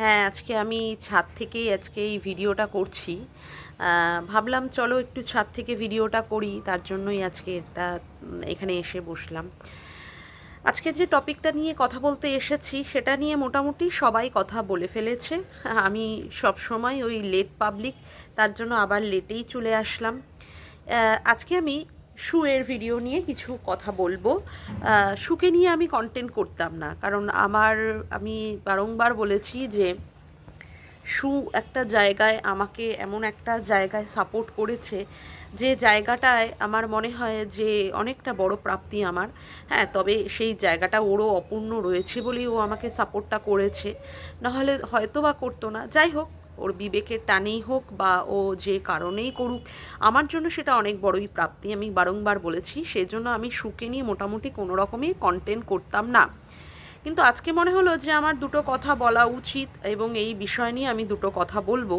হ্যাঁ আজকে আমি ছাদ থেকেই আজকে এই ভিডিওটা করছি। ভাবলাম চলো একটু ছাদ থেকে ভিডিওটা করি, তার জন্যই আজকে এটা এখানে এসে বসলাম। আজকে যে টপিকটা নিয়ে কথা বলতে এসেছি, সেটা নিয়ে মোটামুটি সবাই কথা বলে ফেলেছে। আমি সব সময় ওই লেট পাবলিক তার জন্য আবার লেটেই চলে আসলাম। আজকে আমি শুয়ের ভিডিও নিয়ে কিছু কথা বলব। শুকে নিয়ে আমি কন্টেন্ট করতাম না, কারণ আমার, আমি বারংবার বলেছি যে শু একটা জায়গায় আমাকে এমন একটা জায়গায় সাপোর্ট করেছে, যে জায়গাটায় আমার মনে হয় যে অনেকটা বড় প্রাপ্তি আমার। হ্যাঁ তবে সেই জায়গাটা ওরও অপূর্ণ রয়েছে বলেই ও আমাকে সাপোর্টটা করেছে। নাহলে হয়তো বা করতো না। যাই হোক ওর বিবেকের টানেই হোক বা ও যে কারণেই করুক, আমার জন্য সেটা অনেক বড়ই প্রাপ্তি। আমি বারংবার বলেছি, সেজন্য আমি সুকে নিয়ে মোটামুটি কোনো রকমই কন্টেন্ট করতাম না। কিন্তু আজকে মনে হলো যে আমার দুটো কথা বলা উচিত এবং এই বিষয় নিয়ে আমি দুটো কথা বলব।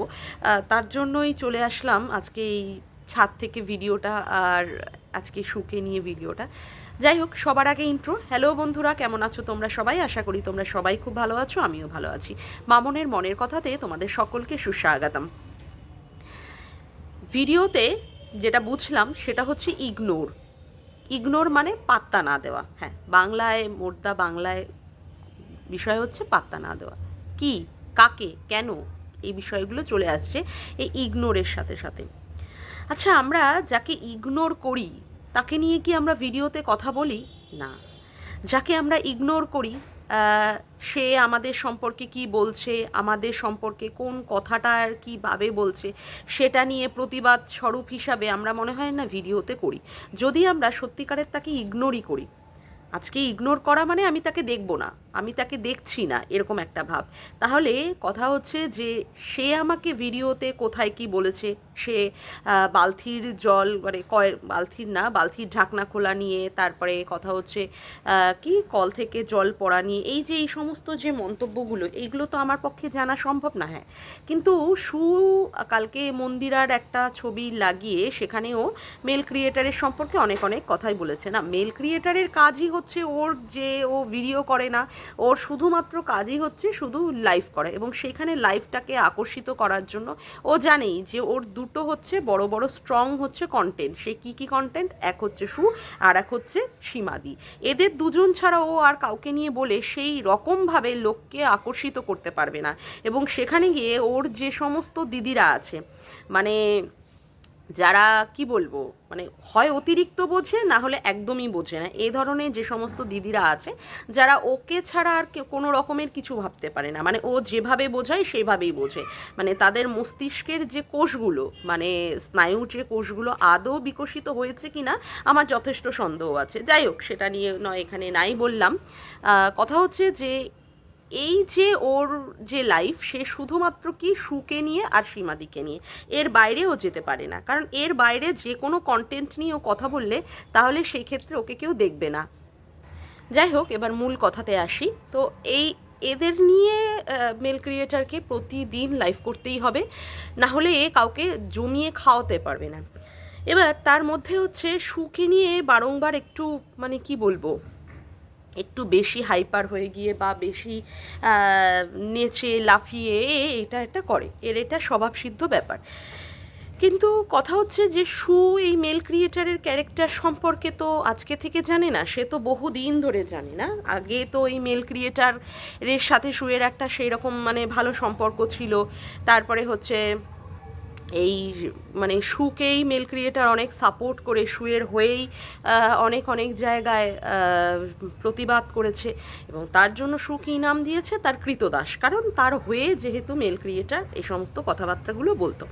তার জন্যই চলে আসলাম আজকে এই ছাদ থেকে ভিডিওটা আর আজকে সুকে নিয়ে ভিডিওটা। যাই হোক সবার আগে ইন্ট্রো হ্যালো বন্ধুরা, কেমন আছো তোমরা সবাই? আশা করি তোমরা সবাই খুব ভালো আছো, আমিও ভালো আছি। মামনের মনের কথাতে তোমাদের সকলকে সুস্বাগতম। ভিডিওতে যেটা বুঝলাম, সেটা হচ্ছে ইগনোর ইগনোর মানে পাত্তা না দেওয়া। হ্যাঁ বাংলায় মোর্দা, বাংলায় বিষয় হচ্ছে পাত্তা না দেওয়া। কি, কাকে, কেন এই বিষয়গুলো চলে আসছে এই ইগনোরের সাথে সাথে। আচ্ছা আমরা যাকে ইগনোর করি তাকে নিয়ে কি আমরা ভিডিওতে কথা বলি? না। যাকে আমরা ইগনোর করি সে আমাদের সম্পর্কে কি বলছে, আমাদের সম্পর্কে কোন কথাটা আর কীভাবে বলছে, সেটা নিয়ে প্রতিবাদ স্বরূপ হিসাবে আমরা মনে হয় না ভিডিওতে করি। যদি আমরা সত্যিকারের তাকে ইগনোরই করি, আজকে ইগনোর করা মানে আমি তাকে দেখব না, আমি তাকে দেখছি না, এরকম একটা ভাব। তাহলে কথা হচ্ছে যে সে আমাকে ভিডিওতে কোথায় কি বলেছে সে বালতির জল মানে কয় বালতির না, বালতির ঢাকনা খোলা নিয়ে তারপরে কথা হচ্ছে কি কল থেকে জল পড়া নিয়ে, এই যে এই সমস্ত যে মন্তব্যগুলো, এইগুলো তো আমার পক্ষে জানা সম্ভব না হ্যাঁ। কিন্তু সু, কালকে মন্দিরার একটা ছবি লাগিয়ে সেখানেও মেল ক্রিয়েটারের সম্পর্কে অনেক অনেক কথাই বলেছে। না, মেল ক্রিয়েটারের কাজই হচ্ছে ওর যে ও ভিডিও করে না, ওর শুধুমাত্র কাজই হচ্ছে শুধু লাইভ করে এবং সেখানে লাইভটাকে আকর্ষিত করার জন্য ও জানেই যে ওর দুটো হচ্ছে বড় বড় স্ট্রং হচ্ছে কন্টেন্ট সে কি কি কন্টেন্ট এক হচ্ছে সু, আর এক হচ্ছে সীমাদি। এদের দুজন ছাড়া ও আর কাউকে নিয়ে বলে সেই রকমভাবে লোককে আকর্ষিত করতে পারবে না। এবং সেখানে গিয়ে ওর যে সমস্ত দিদিরা আছে মানে যারা, কি বলব মানে হয় অতিরিক্ত বোঝে, না হলে একদমই বোঝে না। এই ধরনের যে সমস্ত দিদিরা আছে, যারা ওকে ছাড়া আর কোনো রকমের কিছু ভাবতে পারে না। মানে ও যেভাবে বোঝায়, সেভাবেই বোঝে। মানে তাদের মস্তিষ্কের যে কোষগুলো মানে স্নায়ুর যে কোষগুলো, আদৌ বিকশিত হয়েছে কি না আমার যথেষ্ট সন্দেহ আছে। যাই হোক, সেটা নিয়ে নয়, এখানে নাই বললাম। কথা হচ্ছে যে এই যে ওর যে লাইফ সে শুধুমাত্র কি সুকে নিয়ে আর সীমাদিকে নিয়ে? এর বাইরেও যেতে পারে না। কারণ এর বাইরে যে কোনো কন্টেন্ট নিয়ে ও কথা বললে, তাহলে সেই ক্ষেত্রে ওকে কেউ দেখবে না। যাই হোক, এবার মূল কথাতে আসি। তো এই এদের নিয়ে মেল ক্রিয়েটারকে প্রতিদিন লাইভ করতেই হবে। না হলে এ কাউকে জমিয়ে খাওয়াতে পারবে না। এবার তার মধ্যে হচ্ছে সুকে নিয়ে বারংবার একটু মানে কি বলব? একটু বেশি হাইপার হয়ে গিয়ে বা বেশি নেচে লাফিয়ে এটা এটা করে। এর এটা স্বভাবসিদ্ধ ব্যাপার। কিন্তু কথা হচ্ছে যে, সু এই মেল ক্রিয়েটারের ক্যারেক্টার সম্পর্কে তো আজকে থেকে জানে না, সে তো বহু দিন ধরে জানে না। আগে তো এই মেল ক্রিয়েটারের সাথে শুয়ের একটা সেই রকম মানে ভালো সম্পর্ক ছিল। তারপরে হচ্ছে এই মানে সুকেই মেল ক্রিয়েটার অনেক সাপোর্ট করে, সুয়ের হয়েই অনেক অনেক জায়গায় প্রতিবাদ করেছে এবং তার জন্য সু কী নাম দিয়েছে তার কৃতদাস। কারণ তার হয়ে যেহেতু মেল ক্রিয়েটার এই সমস্ত কথাবার্তাগুলো বলতো।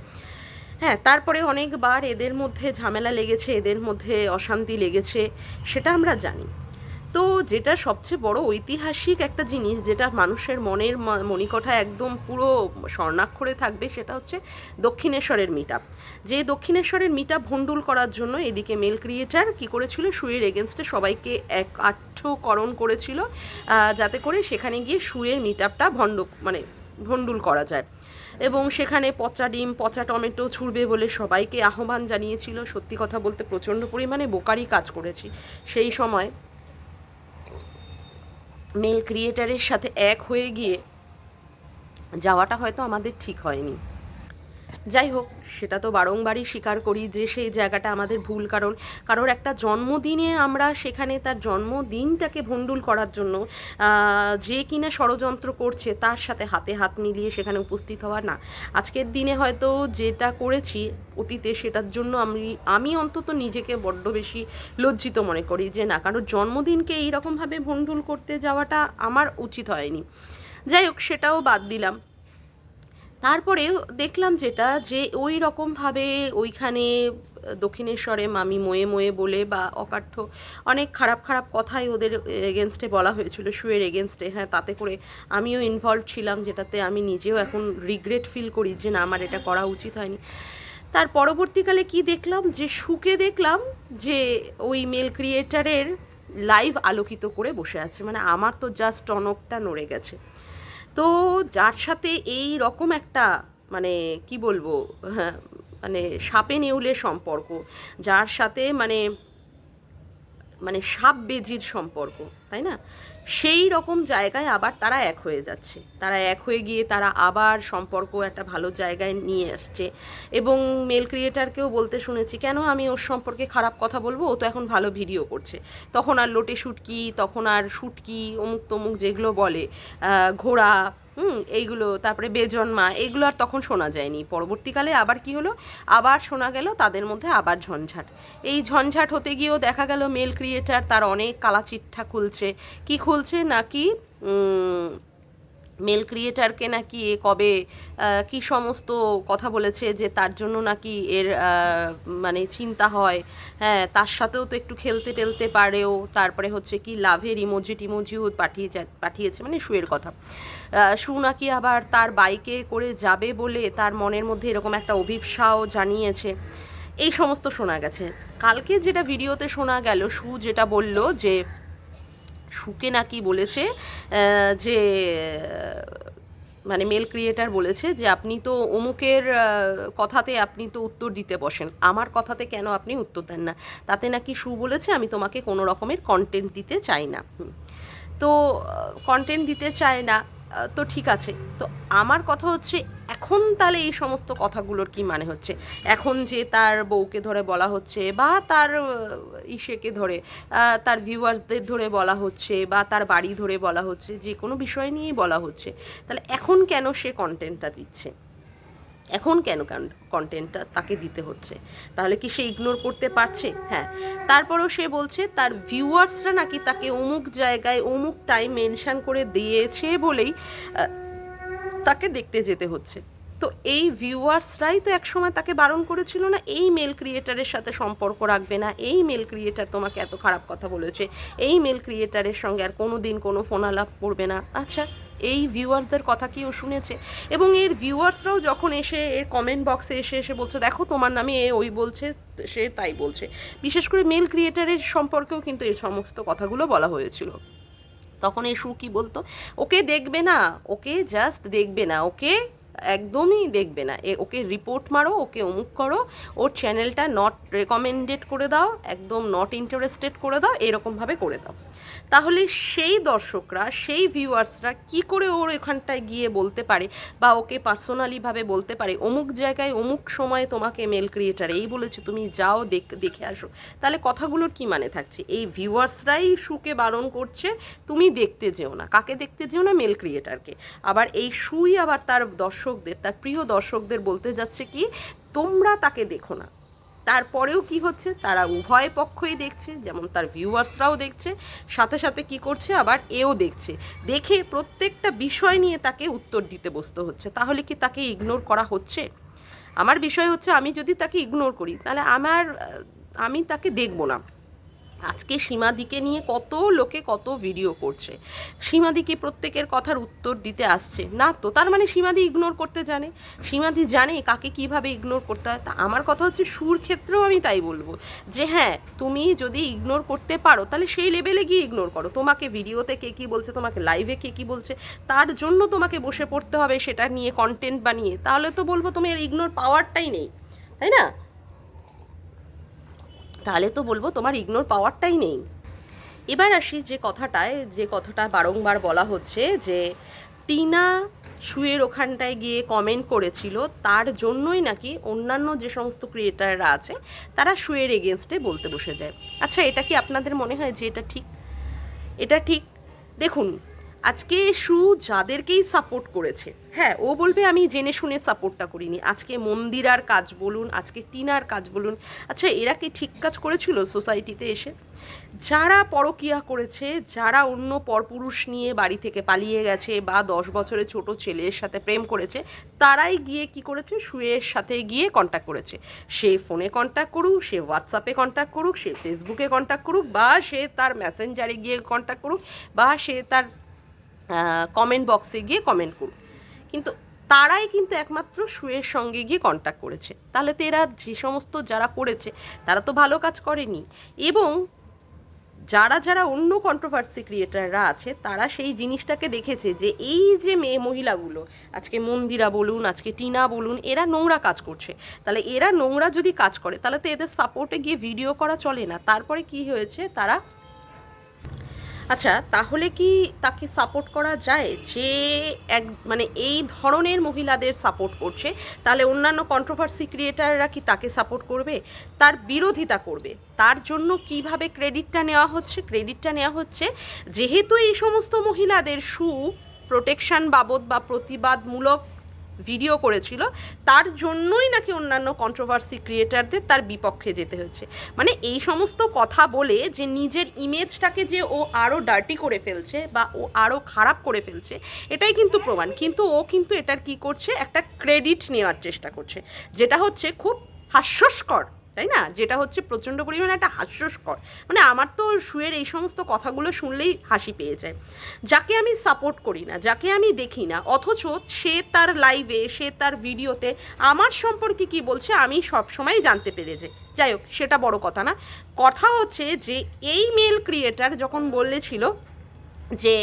হ্যাঁ তারপরে অনেকবার এদের মধ্যে ঝামেলা লেগেছে, এদের মধ্যে অশান্তি লেগেছে, সেটা আমরা জানি। তো যেটা সবচেয়ে বড় ঐতিহাসিক একটা জিনিস যেটা মানুষের মনের ম- মণিকঠায় একদম পুরো স্বর্ণাক্ষরে থাকবে সেটা হচ্ছে দক্ষিণেশ্বরের মিট যে দক্ষিণেশ্বরের মিট ভণ্ডুল করার জন্য এদিকে মেল ক্রিয়েটার কি করেছিল? সুয়ের এগেনস্টে সবাইকে এক আঠ্যকরণ করেছিল যাতে করে সেখানে গিয়ে সুয়ের মিট আপটা ভণ্ড মানে ভণ্ডুল করা যায়। এবং সেখানে পচা ডিম, পচা টমেটো ছুড়বে বলে সবাইকে আহ্বান জানিয়েছিল। সত্যি কথা বলতে প্রচণ্ড পরিমাণে বোকারি কাজ করেছি। সেই সময় মেল ক্রিয়েটারের সাথে এক হয়ে গিয়ে যাওয়াটা হয়তো আমাদের ঠিক হয়নি। যাই হোক, সেটা তো বারংবারই স্বীকার করি যে সেই জায়গাটা আমাদের ভুল, কারণ কারোর একটা জন্মদিনে আমরা সেখানে তার জন্মদিনটাকে ভণ্ডুল করার জন্য যে কিনা ষড়যন্ত্র করছে তার সাথে হাতে হাত মিলিয়ে সেখানে উপস্থিত হওয়া না। আজকের দিনে হয়তো যেটা করেছি অতীতে সেটার জন্য আমি আমি অন্তত নিজেকে বড্ড বেশি লজ্জিত মনে করি যে না, কারোর জন্মদিনকে এইরকমভাবে ভণ্ডুল করতে যাওয়াটা আমার উচিত হয়নি। যাই হোক, সেটাও বাদ দিলাম। তারপরেও দেখলাম যেটা, যে ওই রকমভাবে ওইখানে দক্ষিণেশ্বরে মামি ময়ে ময়ে বলে বা অকাঠ্য অনেক খারাপ খারাপ কথাই ওদের এগেনস্টে বলা হয়েছিল, শুয়ের এগেনস্টে হ্যাঁ তাতে করে আমিও ইনভলভ ছিলাম যেটাতে আমি নিজেও এখন রিগ্রেট ফিল করি যে না, আমার এটা করা উচিত হয়নি। তার পরবর্তীকালে কি দেখলাম? যে সুকে দেখলাম যে ওই মেল ক্রিয়েটারের লাইভ আলোকিত করে বসে আছে। মানে আমার তো জাস্ট টনকটা নড়ে গেছে। তো যার সাথে এই রকম একটা মানে কি বলব হ্যাঁ মানে সাপে নেউলের সম্পর্ক, যার সাথে মানে মানে সাপ বেজির সম্পর্ক, তাই না? সেই রকম জায়গায় আবার তারা এক হয়ে যাচ্ছে। তারা এক হয়ে গিয়ে তারা আবার সম্পর্ক একটা ভালো জায়গায় নিয়ে আসছে। এবং মেল ক্রিয়েটারকেও বলতে শুনেছি, কেন আমি ওর সম্পর্কে খারাপ কথা বলব? ও তো এখন ভালো ভিডিও করছে। তখন আর লোটে শুটকি, তখন আর শুটকি অমুক তমুক যেগুলো বলে ঘোড়া হুম, এইগুলো, তারপরে বেজন্মা এগুলো আর তখন শোনা যায়নি। পরবর্তীকালে আবার কি হলো? আবার শোনা গেল, তাদের মধ্যে আবার ঝঞ্ঝাট। এই ঝঞ্ঝাট হতে গিয়েও দেখা গেল মেল ক্রিয়েটার তার অনেক কালাচিঠা খুলছে। কি খুলছে নাকি মেল ক্রিয়েটারকে নাকি এ কবে কি সমস্ত কথা বলেছে যে তার জন্য নাকি এর মানে চিন্তা হয়। হ্যাঁ তার সাথেও তো একটু খেলতে টেলতে পারেও। তারপরে হচ্ছে কি লাভের ইমোজি টিমোজিও পাঠিয়ে পাঠিয়েছে মানে শুয়ের কথা। শু নাকি আবার তার বাইকে করে যাবে বলে তার মনের মধ্যে এরকম একটা অভিপ্সাও জানিয়েছে। এই সমস্ত শোনা গেছে। কালকে যেটা ভিডিওতে শোনা গেল শু যেটা বলল যে সুকে নাকি বলেছে যে মানে মেল ক্রিয়েটার বলেছে যে, আপনি তো অমুকের কথাতে আপনি তো উত্তর দিতে বসেন। আমার কথাতে কেন আপনি উত্তর দেন না? তাতে নাকি সু বলেছে, আমি তোমাকে কোনো রকমের কন্টেন্ট দিতে চাই না। তো কন্টেন্ট দিতে চায় না। তো ঠিক আছে। তো আমার কথা হচ্ছে, এখন তাহলে এই সমস্ত কথাগুলোর কি মানে হচ্ছে? এখন যে তার বউকে ধরে বলা হচ্ছে বা তার ইসেকে ধরে তার ভিউয়ার্সদের ধরে বলা হচ্ছে বা তার বাড়ি ধরে বলা হচ্ছে, যে কোনো বিষয় নিয়েই বলা হচ্ছে, তাহলে এখন কেন সে কন্টেন্টটা দিচ্ছে? এখন কেন কন্টেন্টটা তাকে দিতে হচ্ছে? তাহলে কি সে ইগনোর করতে পারছে? হ্যাঁ। তারপরেও সে বলছে, তার ভিউয়ার্সরা নাকি তাকে অমুক জায়গায় অমুক টাইম মেনশন করে দিয়েছে বলেই তাকে দেখতে যেতে হচ্ছে। তো এই ভিউয়ার্সরাই তো একসময় তাকে বারণ করেছিল না, এই মেল ক্রিয়েটারের সাথে সম্পর্ক রাখবে না, এই মেল ক্রিয়েটার তোমাকে এত খারাপ কথা বলেছে, এই মেল ক্রিয়েটারের সঙ্গে আর কোনো দিন কোনো ফোন আলাপ করবে না। আচ্ছা এই ভিউয়ার্সদের কথা কি ও শুনেছে? এবং এর ভিউয়ার্সরাও যখন এসে এর কমেন্ট বক্সে এসে এসে বলছে, দেখো তোমার নামে এ ওই বলছে, সে তাই বলছে। বিশেষ করে মেল ক্রিয়েটারের সম্পর্কেও কিন্তু এই সমস্ত কথাগুলো বলা হয়েছিল। তখন এসু কি বলতো, ওকে দেখবে না, ওকে জাস্ট দেখবে না, ওকে একদমই দেখবে না। এ, ওকে রিপোর্ট মারো, ওকে অমুক করো, ওর চ্যানেলটা নট রেকমেন্ডেড করে দাও, একদম নট ইন্টারেস্টেড করে দাও, এরকমভাবে করে দাও। তাহলে সেই দর্শকরা, সেই ভিউয়ার্সরা কি করে ওর এখানটায় গিয়ে বলতে পারে বা ওকে পার্সোনালিভাবে বলতে পারে, অমুক জায়গায় অমুক সময়ে তোমাকে মেল ক্রিয়েটার এই বলেছে, তুমি যাও দেখ আসো। তাহলে কথাগুলোর কি মানে থাকছে? এই ভিউয়ার্সরাই সুকে বারণ করছে, তুমি দেখতে যেও না। কাকে দেখতে যেও না? মেল ক্রিয়েটারকে আবার এই সুই আবার তার দর্শকদের, তার প্রিয় দর্শকদের বলতে যাচ্ছে কি, তোমরা তাকে দেখো না। তারপরেও কি হচ্ছে? তারা উভয় পক্ষই দেখছে, যেমন তার ভিউয়ার্সরাও দেখছে, সাথে সাথে কি করছে? আবার এও দেখছে। দেখে প্রত্যেকটা বিষয় নিয়ে তাকে উত্তর দিতে বসতে হচ্ছে। তাহলে কি তাকে ইগনোর করা হচ্ছে? আমার বিষয় হচ্ছে, আমি যদি তাকে ইগনোর করি, তাহলে আমার, আমি তাকে দেখব না। আজকে সীমাদিকে নিয়ে কত লোকে কত ভিডিও করছে। সীমাদিকে প্রত্যেকের কথার উত্তর দিতে আসছে? না তো, তার মানে সীমাদি ইগনোর করতে জানে। সীমাদি জানে কাকে কীভাবে ইগনোর করতে হয়। তা আমার কথা হচ্ছে সুর ক্ষেত্রেও আমি তাই বলব। যে হ্যাঁ তুমি যদি ইগনোর করতে পারো, তাহলে সেই লেভেলে গিয়ে ইগনোর করো। তোমাকে ভিডিওতে কে কী বলছে, তোমাকে লাইভে কে কী বলছে, তার জন্য তোমাকে বসে পড়তে হবে সেটা নিয়ে কন্টেন্ট বানিয়ে। তাহলে তো বলব তুমি এর ইগনোর পাওয়ারটাই নেই। তাই না? তাহলে তো বলব তোমার ইগনোর পাওয়ারটাই নেই। এবার আসি যে কথাটায়, যে কথাটা বারংবার বলা হচ্ছে যে, টিনা শুয়ের ওখানটায় গিয়ে কমেন্ট করেছিল, তার জন্যই নাকি অন্যান্য যে সমস্ত ক্রিয়েটাররা আছে, তারা শুয়ের এগেনস্টে বলতে বসে যায়। আচ্ছা এটা কি আপনাদের মনে হয় যে এটা ঠিক? এটা ঠিক? দেখুন আজকে সু যাদেরকেই সাপোর্ট করেছে। হ্যাঁ ও বলবে, আমি জেনে শুনে সাপোর্টটা করিনি। আজকে মন্দিরার কাজ বলুন, আজকে টিনার কাজ বলুন। আচ্ছা এরা কি ঠিক কাজ করেছিল সোসাইটিতে এসে? যারা পরকিয়া করেছে, যারা অন্য পরপুরুষ নিয়ে বাড়ি থেকে পালিয়ে গেছে বা দশ বছরের ছোট ছেলের সাথে প্রেম করেছে, তারাই গিয়ে কি করেছে? শুয়ের সাথে গিয়ে কন্ট্যাক্ট করেছে। সে ফোনে কন্ট্যাক্ট করুক, সে হোয়াটসঅ্যাপে কন্ট্যাক্ট করুক, সে ফেসবুকে কন্ট্যাক্ট করুক, বা সে তার মেসেঞ্জারে গিয়ে কন্ট্যাক্ট করুক, বা সে তার কমেন্ট বক্সে গিয়ে কমেন্ট করুন। কিন্তু তারাই কিন্তু একমাত্র শুয়ের সঙ্গে গিয়ে কন্ট্যাক্ট করেছে। তাহলে তো এরা যে সমস্ত যারা করেছে, তারা তো ভালো কাজ করেনি। এবং যারা যারা অন্য কন্ট্রোভার্সি ক্রিয়েটাররা আছে, তারা সেই জিনিসটাকে দেখেছে যে এই যে মেয়ে মহিলাগুলো, আজকে মন্দিরা বলুন, আজকে টিনা বলুন, এরা নোংরা কাজ করছে। তাহলে এরা নোংরা যদি কাজ করে, তাহলে তো এদের সাপোর্টে গিয়ে ভিডিও করা চলে না। তারপরে কি হয়েছে? তারা আচ্ছা তাহলে কি তাকে সাপোর্ট করা যায় যে এক মানে এই ধরনের মহিলাদের সাপোর্ট করছে? তাহলে অন্যান্য কন্ট্রোভার্সি ক্রিয়েটাররা কি তাকে সাপোর্ট করবে? তার বিরোধিতা করবে? তার জন্য কীভাবে ক্রেডিটটা নেওয়া হচ্ছে? ক্রেডিটটা নেওয়া হচ্ছে যেহেতু এই সমস্ত মহিলাদের সু প্রোটেকশন বাবদ বা প্রতিবাদমূলক ভিডিও করেছিল, তার জন্যই নাকি অন্যান্য কন্ট্রোভার্সি ক্রিয়েটারদের তার বিপক্ষে যেতে হয়েছে। মানে এই সমস্ত কথা বলে যে নিজের ইমেজটাকে যে ও আরও ডার্টি করে ফেলছে বা ও আরও খারাপ করে ফেলছে, এটাই কিন্তু প্রমাণ। কিন্তু ও কিন্তু এটার কি করছে? একটা ক্রেডিট নেওয়ার চেষ্টা করছে, যেটা হচ্ছে খুব হাস্যস্কর। তাই না? যেটা হচ্ছে প্রচণ্ড পরিমাণে একটা হাস্যস্কর। মানে আমার তো শুয়ের এই সমস্ত কথাগুলো শুনলেই হাসি পেয়ে যায়। যাকে আমি সাপোর্ট করি না, যাকে আমি দেখি না, অথচ সে তার লাইভে সে তার ভিডিওতে আমার সম্পর্কে কি বলছে আমি সবসময় জানতে পেরে যাই। যাই হোক, সেটা বড় কথা না। কথা হচ্ছে যে, এই মেল ক্রিয়েটার যখন বলেছিল যে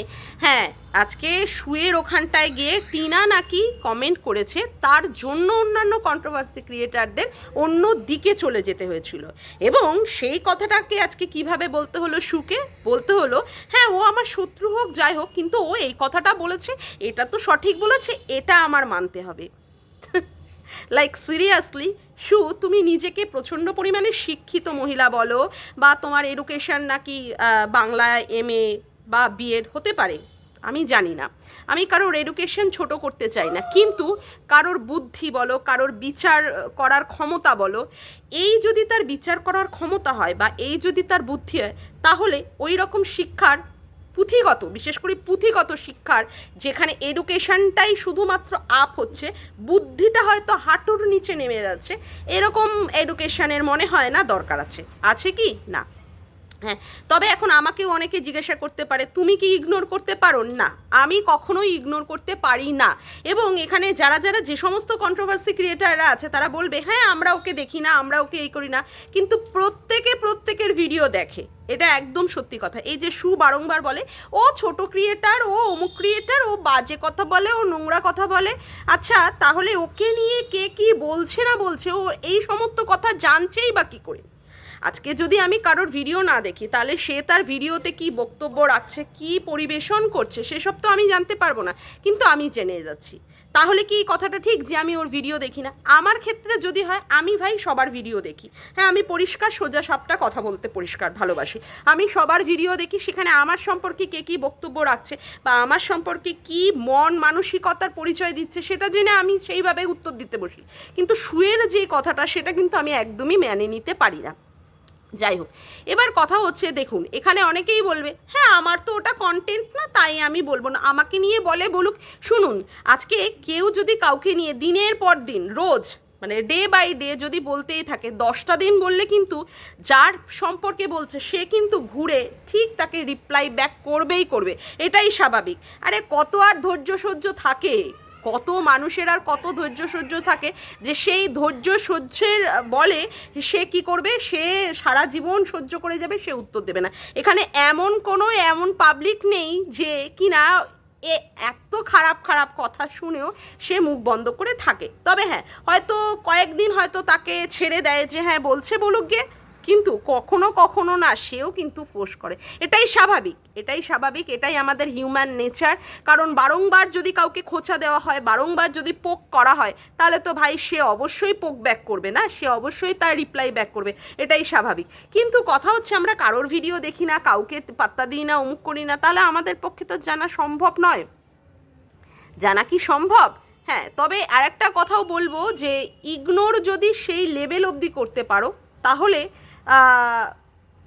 হ্যাঁ আজকে শুয়ের ওখানটায় গিয়ে টিনা নাকি কমেন্ট করেছে, তার জন্য অন্যান্য কন্ট্রোভার্সি ক্রিয়েটারদের অন্য দিকে চলে যেতে হয়েছিল। এবং সেই কথাটাকে আজকে কীভাবে বলতে হলো সুকে? বলতে হলো হ্যাঁ ও আমার শত্রু হোক, যাই হোক, কিন্তু ও এই কথাটা বলেছে, এটা তো সঠিক বলেছে, এটা আমার মানতে হবে। লাইক সিরিয়াসলি শু তুমি নিজেকে প্রচণ্ড পরিমাণে শিক্ষিত মহিলা বলো, বা তোমার এডুকেশন নাকি বাংলায় এম এ বা বিএড হতে পারে, আমি জানি না। আমি কারোর এডুকেশন ছোট করতে চাই না, কিন্তু কারোর বুদ্ধি বলো, কারোর বিচার করার ক্ষমতা বলো, এই যদি তার বিচার করার ক্ষমতা হয় বা এই যদি তার বুদ্ধি হয়, তাহলে ওই রকম শিক্ষার পুঁথিগত, বিশেষ করে পুঁথিগত শিক্ষার যেখানে এডুকেশনটাই শুধুমাত্র আপ হচ্ছে, বুদ্ধিটা হয়তো হাঁটুর নিচে নেমে যাচ্ছে, এরকম এডুকেশনের মনে হয় না দরকার আছে আছে কি? না। হ্যাঁ তবে এখন আমাকেও অনেকে জিজ্ঞাসা করতে পারে, তুমি কি ইগনোর করতে পারো? না, আমি কখনোই ইগনোর করতে পারি না। এবং এখানে যারা যারা যে সমস্ত কন্ট্রোভার্সি ক্রিয়েটাররা আছে, তারা বলবে হ্যাঁ আমরা ওকে দেখি না, আমরা ওকে এই করি না। কিন্তু প্রত্যেকে প্রত্যেকের ভিডিও দেখে, এটা একদম সত্যি কথা। এই যে সু বারংবার বলে, ও ছোট ক্রিয়েটার ও অমুক ক্রিয়েটার ও বাজে কথা বলে, ও নোংরা কথা বলে। আচ্ছা তাহলে ওকে নিয়ে কে কি বলছে না বলছে, ও এই সমস্ত কথা জানছেই বা কী করে? আজকে যদি আমি কারোর ভিডিও না দেখি, তাহলে সে তার ভিডিওতে কি বক্তব্য রাখছে, কি পরিবেশন করছে, সেসব তো আমি জানতে পারব না। কিন্তু আমি জেনে যাচ্ছি। তাহলে কি কথাটা ঠিক যে আমি ওর ভিডিও দেখি না? আমার ক্ষেত্রে যদি হয়, আমি ভাই সবার ভিডিও দেখি। হ্যাঁ আমি পরিষ্কার, সোজা, সাপটা কথা বলতে পরিষ্কার ভালোবাসি। আমি সবার ভিডিও দেখি, সেখানে আমার সম্পর্কে কে কী বক্তব্য রাখছে বা আমার সম্পর্কে কি মন, মানসিকতার পরিচয় দিচ্ছে, সেটা জেনে আমি সেইভাবে উত্তর দিতে বসি। কিন্তু শুয়ের যে কথাটা, সেটা কিন্তু আমি একদমই মেনে নিতে পারি না। যাই হোক, এবার কথা হচ্ছে দেখুন, এখানে অনেকেই বলবে হ্যাঁ আমার তো ওটা কন্টেন্ট না, তাই আমি বলব না। আমাকে নিয়ে বলে বলুক, শুনুন, আজকে কেউ যদি কাউকে নিয়ে দিনের পর দিন, রোজ মানে ডে বাই ডে যদি বলতেই থাকে, দশটা দিন বললে কিন্তু যার সম্পর্কে বলছে, সে কিন্তু ঘুরে ঠিক তাকে রিপ্লাই ব্যাক করবেই করবে। এটাই স্বাভাবিক। আরে, কত আর ধৈর্য সহ্য থাকে? কত মানুষের আর কত ধৈর্য সহ্য থাকে যে সেই ধৈর্য সহ্যের বলে সে কি করবে? সে সারা জীবন সহ্য করে যাবে, সে উত্তর দেবে না। এখানে এমন কোনো এমন পাবলিক নেই যে কিনা এ এত খারাপ খারাপ কথা শুনেও সে মুখ বন্ধ করে থাকে। তবে হ্যাঁ হয়তো কয়েকদিন হয়তো তাকে ছেড়ে দেয় যে হ্যাঁ বলছে বলুক গে কিন্তু কখনো কখনো না সেও কিন্তু ফোর্স করে। এটাই স্বাভাবিক এটাই স্বাভাবিক, এটাই আমাদের হিউম্যান নেচার কারণ বারংবার যদি কাউকে খোঁচা দেওয়া হয়, বারংবার যদি পোক করা হয়, তাহলে তো ভাই সে অবশ্যই পোক ব্যাক করবে না? সে অবশ্যই তার রিপ্লাই ব্যাক করবে। এটাই স্বাভাবিক। কিন্তু কথা হচ্ছে আমরা কারোর ভিডিও দেখি না, কাউকে পাত্তা দিই না, অমুক করি না, তাহলে আমাদের পক্ষে তো জানা সম্ভব নয়। জানা কি সম্ভব? হ্যাঁ তবে আরেকটা কথাও বলব যে ইগনোর যদি সেই লেভেল অবধি করতে পারো, তাহলে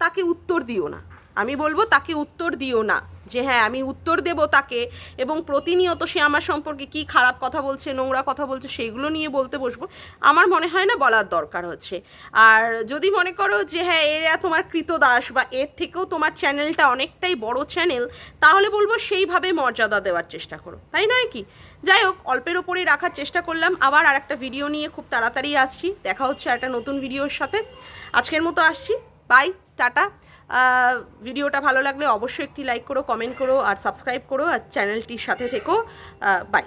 তাকে উত্তর দিও না। আমি বলব তাকে উত্তর দিও না। যে হ্যাঁ আমি উত্তর দেব তাকে এবং প্রতিনিয়ত সে আমার সম্পর্কে কি খারাপ কথা বলছে, নোংরা কথা বলছে, সেগুলো নিয়ে বলতে বসবো। আমার মনে হয় না বলার দরকার হচ্ছে। আর যদি মনে করো যে হ্যাঁ এরা তোমার কৃতদাস বা এর থেকেও তোমার চ্যানেলটা অনেকটাই বড় চ্যানেল, তাহলে বলব সেইভাবে মর্যাদা দেওয়ার চেষ্টা করো। তাই নয় কি? যাই হোক, অল্পের ওপরেই রাখার চেষ্টা করলাম। আবার আর একটা ভিডিও নিয়ে খুব তাড়াতাড়ি আসছি। দেখা হচ্ছে একটা নতুন ভিডিওর সাথে। আজকের মতো আসছি। Bye tata. ভিডিওটা ভালো লাগলে অবশ্যই একটি লাইক করো কমেন্ট করো, আর সাবস্ক্রাইব করো, আর চ্যানেলটির সাথে থেকো। বাই